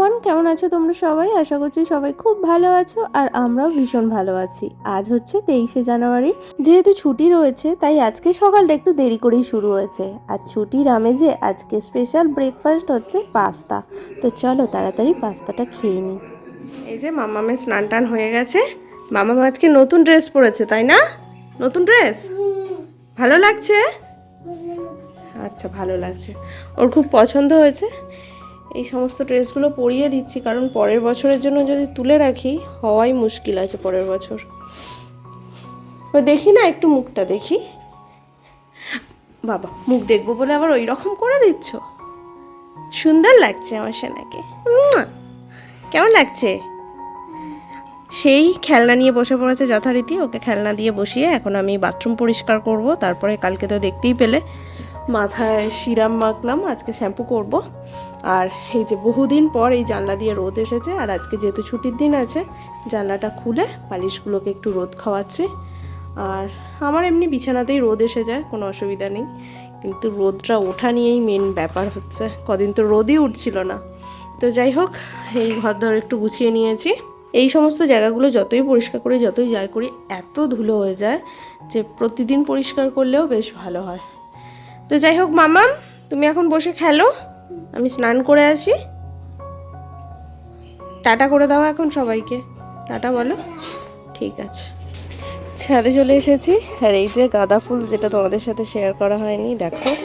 Everyone কেমন আছো তোমরা সবাই? আশা করছি সবাই খুব ভালো আছো আর আমরাও ভীষণ ভালো আছি। আজ হচ্ছে তেইশে জানুয়ারি। যেহেতু ছুটি রয়েছে, তাই আজকে সকালটা একটু দেরি করেই শুরু হয়েছে। আর ছুটির আমেজে আজকে স্পেশাল ব্রেকফাস্ট হচ্ছে পাস্তা। তো চলো তাড়াতাড়ি পাস্তাটা খেয়ে নিই এই যে মামামের স্নান টান হয়ে গেছে। মামাম আজকে নতুন ড্রেস পরেছে, তাই না? নতুন ড্রেস ভালো লাগছে? আচ্ছা ভালো লাগছে। ওর খুব পছন্দ হয়েছে। এই সমস্ত ড্রেসগুলো পরিয়ে দিচ্ছি, কারণ পরের বছরের জন্য যদি তুলে রাখি, হওয়াই মুশকিল আছে পরের বছর। ও দেখি না, একটু মুখটা দেখি। বাবা, মুখ দেখব বলে আবার ওই রকম করে দিচ্ছ? সুন্দর লাগছে আমার সেনাকে। কেমন লাগছে? সেই খেলনা নিয়ে বসে পড়েছে যথারীতি, ওকে খেলনা দিয়ে বসিয়ে এখন আমি বাথরুম পরিষ্কার করব, তারপরে কালকে তো দেখতেই পেলে। মাথায় সিরাম মাখলাম, আজকে শ্যাম্পু করব। আর এই যে বহুদিন পর এই জানলা দিয়ে রোদ এসেছে, আর আজকে যেহেতু ছুটির দিন আছে, জানলাটা খুলে পালিশগুলোকে একটু রোদ খাওয়াচ্ছি। আর আমার এমনি বিছানাতেই রোদ এসে যায়, কোনো অসুবিধা নেই। কিন্তু রোদটা ওঠা নিয়েই মেন ব্যাপার হচ্ছে। কদিন তো রোদই উঠছিল না। তো যাই হোক, এই ঘর ধর একটু গুছিয়ে নিয়েছি। এই সমস্ত জায়গাগুলো যতই পরিষ্কার করি, যতই যাই করি, এত ধুলো হয়ে যায় যে প্রতিদিন পরিষ্কার করলেও বেশ ভালো হয়। তো যাই হোক মামাম তুমি এখন বসে খেলো। আমি স্নান করে আসি। টাটা করে দাও এখন সবাইকে। টাটা বলো। ঠিক আছে। ছাদে চলে এসেছি। আর এই যে গাঁদা ফুল যেটা তোমাদের সাথে শেয়ার করা হয়নি, দেখো,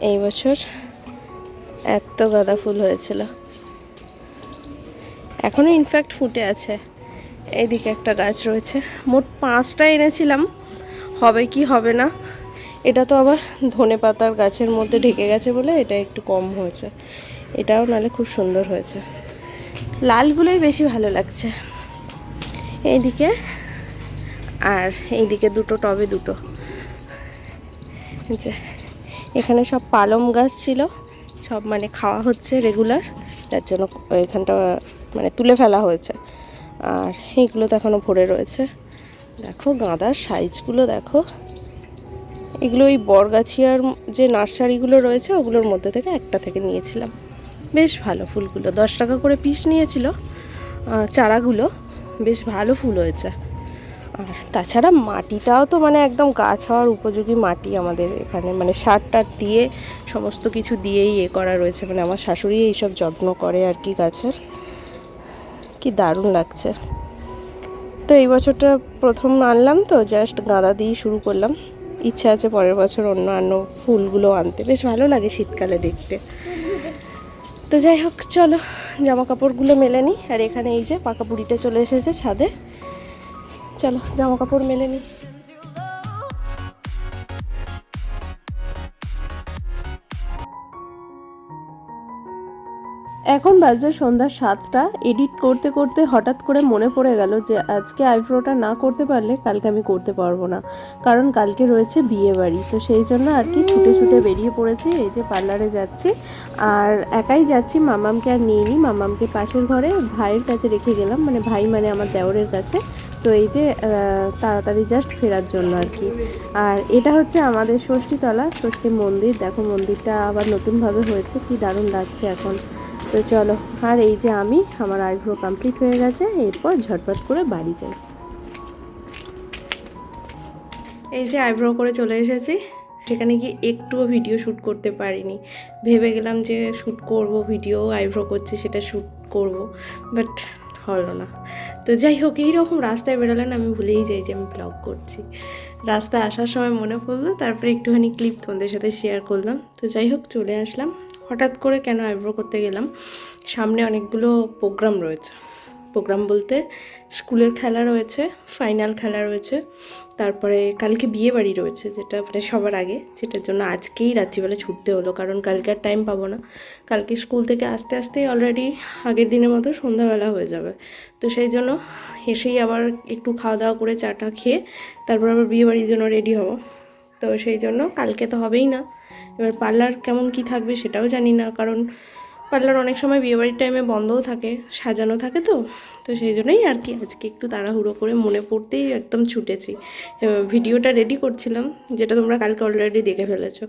এই বছর এত গাঁদা ফুল হয়েছিল। এখনও ইনফ্যাক্ট ফুটে আছে। এইদিকে একটা গাছ রয়েছে। মোট পাঁচটা এনেছিলাম। হবে কি হবে না? এটা তো আবার ধনে পাতার গাছের মধ্যে ঢেকে গেছে বলে এটা একটু কম হয়েছে। এটাও নালে খুব সুন্দর হয়েছে। লালগুলোই বেশি ভালো লাগছে। এইদিকে আর এইদিকে দুটো, টবে দুটো। যে এখানে সব পালম গাছ ছিল, সব মানে খাওয়া হচ্ছে রেগুলার তার জন্য এখানটা মানে তুলে ফেলা হয়েছে। আর এইগুলো তো এখনও ভরে রয়েছে। দেখো গাঁদার সাইজগুলো দেখো। এগুলো ওই বরগাছিয়ার যে নার্সারিগুলো রয়েছে, ওগুলোর মধ্যে থেকে একটা থেকে নিয়েছিলাম। বেশ ভালো ফুলগুলো। দশ টাকা করে পিস নিয়েছিল চারাগুলো। বেশ ভালো ফুল হয়েছে। আর তাছাড়া মাটিটাও তো মানে একদম গাছ হওয়ার উপযোগী মাটি আমাদের এখানে। মানে সার টার দিয়ে সমস্ত কিছু দিয়েই এ করা রয়েছে। মানে আমার শাশুড়ি এইসব যত্ন করে আর কি গাছের। কি দারুণ লাগছে। তো এই বছরটা প্রথম আনলাম তো জাস্ট গাঁদা দিয়েই শুরু করলাম। ইচ্ছা আছে পরের বছর অন্যান্য ফুলগুলো আনতে। বেশ ভালো লাগে শীতকালে দেখতে। তো যাই হোক, চলো জামা কাপড়গুলো মেলে নিই। আর এখানে এই যে পাকা পুরিটা চলে এসেছে ছাদে। চলো জামা কাপড় মেলে নিই। এখন বাজে সন্ধ্যা সাতটা এডিট করতে করতে হঠাৎ করে মনে পড়ে গেল যে আজকে আইব্রোটা না করতে পারলে কালকে আমি করতে পারব না। কারণ কালকে রয়েছে বিয়ে বাড়ি, তো সেই জন্য আর কি ছুটে ছুটে বেরিয়ে পড়েছি, এই যে পার্লারে যাচ্ছি। আর একাই যাচ্ছি, মামামকে আর নিয়ে নিই মামামকে পাশের ঘরে ভাইয়ের কাছে রেখে গেলাম মানে ভাই মানে আমার দেওরের কাছে। তো এই যে তাড়াতাড়ি জাস্ট ফেরার জন্য আর কি। আর এটা হচ্ছে আমাদের ষষ্ঠীতলা, ষষ্ঠী মন্দির। দেখো মন্দিরটা আবার নতুনভাবে হয়েছে, কি দারুণ লাগছে এখন। তো চলো, আর এই যে আমি, আমার আইব্রো কমপ্লিট হয়ে গেছে, এরপর ঝটপট করে বাড়ি যাই। এই যে আইব্রো করে চলে এসেছি, সেখানে গিয়ে একটুও ভিডিও শ্যুট করতে পারিনি। ভেবে গেলাম যে শ্যুট করব ভিডিও আইব্রো করছি সেটা শ্যুট করব বাট হলো না। তো যাই হোক, এইরকম রাস্তায় বেরোলেন আমি ভুলেই যাই যে আমি ব্লগ করছি। রাস্তায় আসার সময় মনে পড়ল, তারপরে একটুখানি ক্লিপ তোমাদের সাথে শেয়ার করলাম। তো যাই হোক, চলে আসলাম। হঠাৎ করে কেন আইব্রো করতে গেলাম? সামনে অনেকগুলো প্রোগ্রাম রয়েছে। প্রোগ্রাম বলতে স্কুলের খেলা রয়েছে, ফাইনাল খেলা রয়েছে, তারপরে কালকে বিয়ে বাড়ি রয়েছে, যেটা মানে সবার আগে, যেটার জন্য আজকেই রাত্রিবেলা ছুটতে হলো, কারণ কালকে আর টাইম পাবো না। কালকে স্কুল থেকে আসতে আসতেই অলরেডি আগের দিনের মতো সন্ধ্যাবেলা হয়ে যাবে। তো সেই জন্য এসেই আবার একটু খাওয়া দাওয়া করে চাটা খেয়ে, তারপর আবার বিয়ে বাড়ির জন্য রেডি হব। তো সেই জন্য কালকে তো হবেই না। এবার পার্লার কেমন কি থাকবে সেটাও জানি না, কারণ পার্লার অনেক সময় বিয়েবাড়ির টাইমে বন্ধও থাকে, সাজানো থাকে তো তো সেই জন্যই আর কি আজকে একটু তাড়াহুড়ো করে মনে পড়তেই একদম ছুটেছি। ভিডিওটা রেডি করছিলাম, যেটা তোমরা কালকে অলরেডি দেখে ফেলেছো।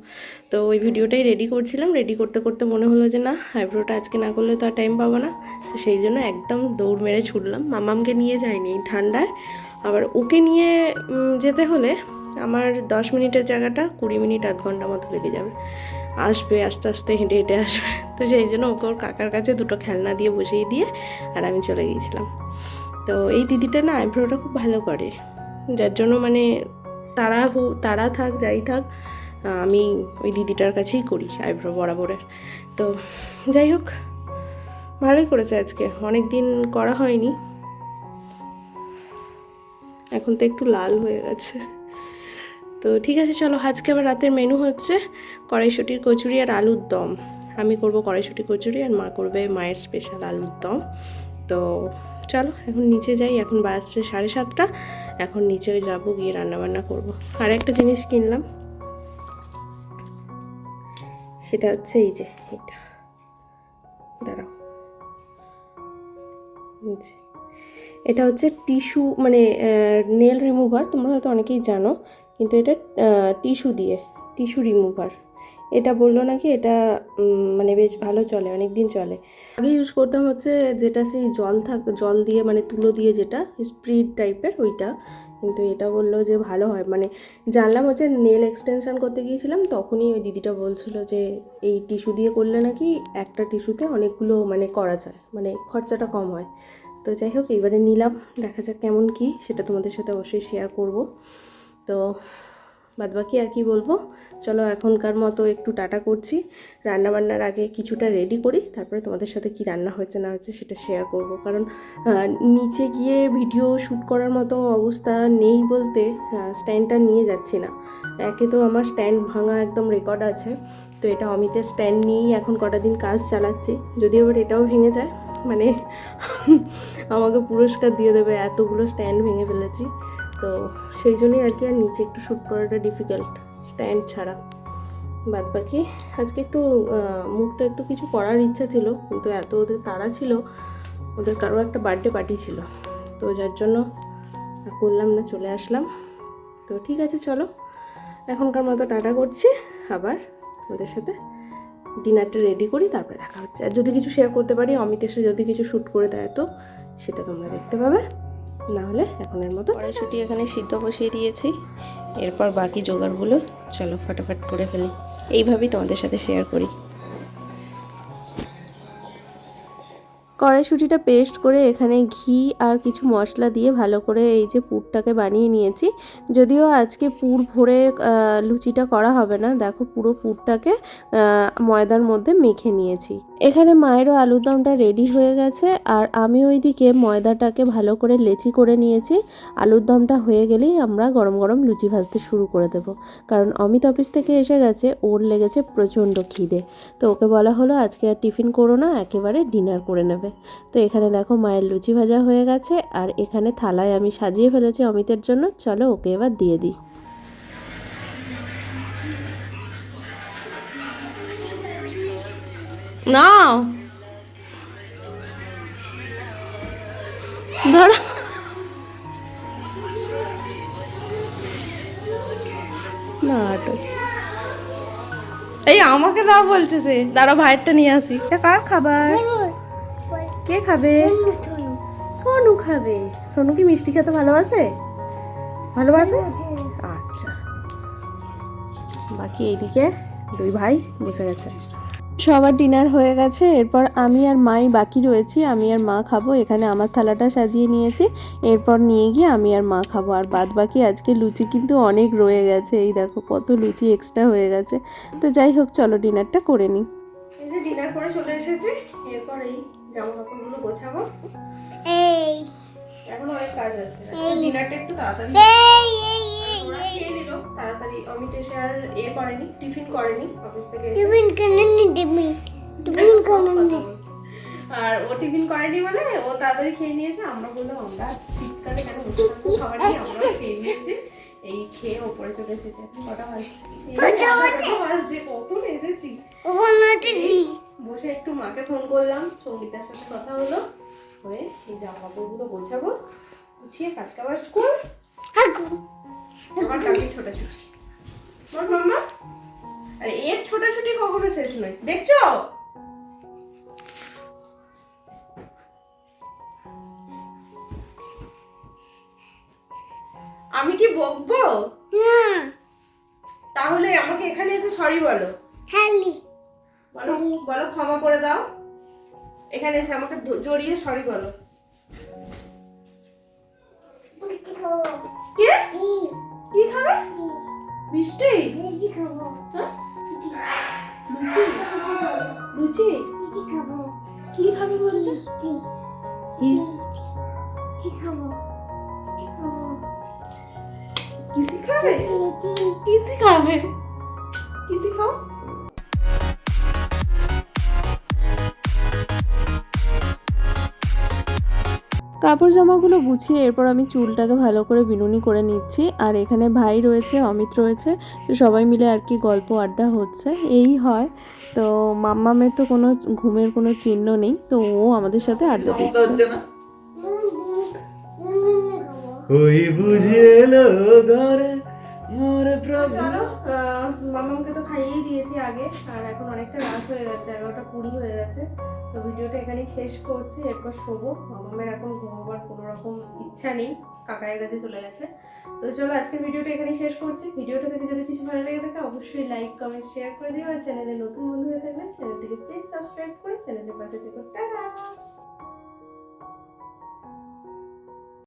তো ওই ভিডিওটাই রেডি করছিলাম রেডি করতে করতে মনে হলো যে না, আইব্রোটা আজকে না করলে তো আর টাইম পাবো না সেই জন্য একদম দৌড় মেরে ছুটলাম। মামামকে নিয়ে যাইনি ঠান্ডায়, আবার ওকে নিয়ে যেতে হলে আমার দশ মিনিটের জায়গাটা কুড়ি মিনিট, আধ ঘণ্টা মতো লেগে যাবে। আসবে, আস্তে আস্তে হেঁটে হেঁটে আসবে। তো সেই জন্য ওকে ওর কাকার কাছে দুটো খেলনা দিয়ে বসিয়ে দিয়ে আর আমি চলে গিয়েছিলাম। তো এই দিদিটা না আইব্রোটা খুব ভালো করে। যার জন্য মানে তারা হো- তারা থাক, যাই থাক আমি ওই দিদিটার কাছেই করি আইব্রো বরাবরের। তো যাই হোক, ভালোই করেছে আজকে। অনেক দিন করা হয়নি। এখন তো একটু লাল হয়ে গেছে। তো ঠিক আছে, চলো আজকে আবার রাতের মেনু হচ্ছে কড়াইশুটির কচুরি আর আলুর দম। আমি করব কড়াইশুটি কচুরি আর মা করবে মায়ের স্পেশাল আলুর দম। তো চলো, এখন নিচে যাই, এখন বাজছে সাড়ে সাতটা। এখন নিচে যাব, গিয়ে রান্নাবান্না করব। আর একটা জিনিস কিনলাম। সেটা হচ্ছে এই যে, এটা। দাঁড়াও। এটা হচ্ছে টিস্যু মানে নেল রিমুভার তোমরা হয়তো অনেকেই জানো। কিন্তু এটা টিস্যু দিয়ে, টিস্যু রিমুভার। এটা বলল নাকি এটা মানে বেশ ভালো চলে অনেক দিন চলে। আগে ইউজ করতাম হচ্ছে যেটা সেই জল থাক, জল দিয়ে মানে তুলো দিয়ে যেটা, স্প্রিড টাইপের ওইটা। কিন্তু এটা বলল যে ভালো হয়। মানে জানলাম হচ্ছে নেল এক্সটেনশন করতে গিয়েছিলাম, তখনই ওই দিদিটা বলছিল যে এই টিস্যু দিয়ে করলে নাকি একটা টিস্যুতে অনেকগুলো মানে করা যায় মানে খরচাটা কম হয়। তো যাই হোক, এবারে নিলাম, দেখা যাক কেমন কি, সেটা তোমাদের সাথে অবশ্যই শেয়ার করব। তো বাদবাকি আর কি বলব? চলো এখনকার মতো একটু টাটা করছি। রান্না বান্নার আগে কিছুটা রেডি করি, তারপরে তোমাদের সাথে কি রান্না হয়েছে না হয়েছে সেটা শেয়ার করব। কারণ নিচে গিয়ে ভিডিও শ্যুট করার মতো অবস্থা নেই বলতে স্ট্যান্ডটা নিয়ে যাচ্ছি না। একে তো আমার স্ট্যান্ড ভাঙা একদম রেকর্ড আছে। তো এটা অমিতের স্ট্যান্ড নিয়েই এখন কটা দিন কাজ চালাচ্ছি। যদি আবার এটাও ভেঙে যায় মানে আমাকে পুরস্কার দিয়ে দেবে, এতগুলো স্ট্যান্ড ভেঙে ফেলেছি। তো সেই জন্যই আর কি আর নিচে একটু শ্যুট করাটা ডিফিকাল্ট স্ট্যান্ড ছাড়া। বাদ বাকি আজকে একটু মুখটা একটু কিছু করার ইচ্ছা ছিল, কিন্তু এত ওদের তাড়া ছিল, ওদের কারও একটা বার্থডে পার্টি ছিল। তো যার জন্য করলাম না, চলে আসলাম। তো ঠিক আছে, চলো। এখনকার মতো টাটা করছি, আবার ওদের সাথে ডিনারটা রেডি করি, তারপরে দেখা হচ্ছে। আর যদি কিছু শেয়ার করতে পারি অমিত এসে যদি কিছু শ্যুট করে দেয় তো, সেটা তোমরা দেখতে পাবে। না হলে এখনের মতো কড়াইশুটি এখানে সিদ্ধ বসিয়ে দিয়েছি। এরপর বাকি জোগাড়গুলো চলো ফটাফট করে ফেলি। এইভাবেই তোমাদের সাথে শেয়ার করি। কড়াইশুঁটিটা পেস্ট করে এখানে ঘি আর কিছু মশলা দিয়ে ভালো করে এই যে পুরটাকে বানিয়ে নিয়েছি। যদিও আজকে পুর ভরে লুচিটা করা হবে না, দেখো পুরো পুরটাকে ময়দার মধ্যে মেখে নিয়েছি। এখানে মায়েরও আলুর দমটা রেডি হয়ে গেছে, আর আমি ওইদিকে ময়দাটাকে ভালো করে লেচি করে নিয়েছি। আলুর দমটা হয়ে গেলেই আমরা গরম গরম লুচি ভাজতে শুরু করে দেব। কারণ অমিত অফিস থেকে এসে গেছে, ওর লেগেছে প্রচণ্ড খিদে। তো ওকে বলা হলো, আজকে আর টিফিন করো না, একেবারে ডিনার করে নেবে। তো এখানে দেখো মায়ের লুচি ভাজা হয়ে গেছে আর এখানে থালায় আমি সাজিয়ে ফেলেছি অমিতের জন্য। চলো ওকে এবার দিয়ে দিই। নাও। ধরো এই আমাকে দাও বলছে সে। দাঁড়া ভাইয়েরটা নিয়ে আসি। এটা কার খাবার? কে খাবে? সোনু খাবে। সোনু কি মিষ্টি খেতে ভালোবাসে? ভালোবাসে? আচ্ছা। বাকি এইদিকে দুই ভাই বসে গেছে। সবার ডিনার হয়ে গেছে, এরপর আমি আর মাই বাকি রয়েছি। আমি আর মা খাব, এখানে আমার থালাটা সাজিয়ে নিয়েছি। এরপর নিয়ে গিয়ে আমি আর মা খাব। আর বাদ বাকি আজকে লুচি কিন্তু অনেক রয়ে গেছে। এই দেখো কত লুচি এক্সট্রা হয়ে গেছে। তো যাই হোক, চলো ডিনারটা করে নিই। ডিনার করে চলে এসেছি। এরপর এই জামা কাপড়গুলো গোছাবো? এই। এখন অনেক কাজ আছে। আজকে ডিনারটা একটু তাড়াতাড়ি এই এই এই ওরা খেয়ে নিল তাড়াতাড়ি অমিত এসে আর এ করেনি টিফিন করেনি অফিস থেকে টিফিন কেন টিফিন টিফিন কেন আর ও টিফিন করেনি বলে ও তাড়াতাড়ি খেয়ে নিয়েছে আমরা বললাম আমরা শীতকালে কেন বসে থাকব? খাবার নিয়ে আমরা খেয়ে নিয়েছি। এই খেয়ে ওপরে চলে এসেছে। কটা বাজছে? কখন এসেছি? দি বসে একটু মাকে ফোন করলাম সঙ্গীতার সাথে কথা হলো। হয়ে এই জামা কাপড়গুলো গোছাবো গুছিয়ে কালকে আবার স্কুল আবার কালকে ছোটাছুটি। মাম্মা? আরে এর ছোটাছুটি কখনো শেষ নয়। দেখছ? আমি কি বকবো? তাহলে আমাকে এখানে এসে সরি বলো। খালি। বলো বলো ক্ষমা করে দাও এখানে এসে আমাকে জড়িয়ে সরি বলো কে কি কি খাবে মিষ্টি কি হ্যাঁ? লুচি কি খাবে বলছে কি কি কি খাব কি খাব কিসি খাবে কি কিসি কাপড় জামাগুলো গুছিয়ে এরপর আমি চুলটাকে ভালো করে বিনুনি করে নিচ্ছি আর এখানে ভাই রয়েছে অমিত রয়েছে তো সবাই মিলে আর কি গল্প আড্ডা হচ্ছে এই হয় তো মাম্মামের তো কোনো ঘুমের কোনো চিহ্ন নেই তো ও আমাদের সাথে আড্ডা দিচ্ছে ওই বুঝে এলো ঘরে মোর প্রভু চলো মামাকে তো খাইয়েই দিয়েছি আগে আর এখন অনেকটা রাত হয়ে গেছে এগারোটা কুড়ি হয়ে গেছে। তো ভিডিওটা এখানেই শেষ করছি এরপর শোবো। মামামের এখন ঘুমাবার কোনো রকম ইচ্ছা নেই কাকায়ের কাছে চলে গেছে। তো চলো আজকের ভিডিওটা এখানেই শেষ করছি। ভিডিওটা থেকে যদি কিছু ভালো লেগে থাকে অবশ্যই লাইক কমেন্ট শেয়ার করে দিও। আর চ্যানেলে নতুন বন্ধু হয়ে থাকলে চ্যানেলটিকে প্লিজ সাবস্ক্রাইব করে চ্যানেলের পাশে থেকে। টাটা!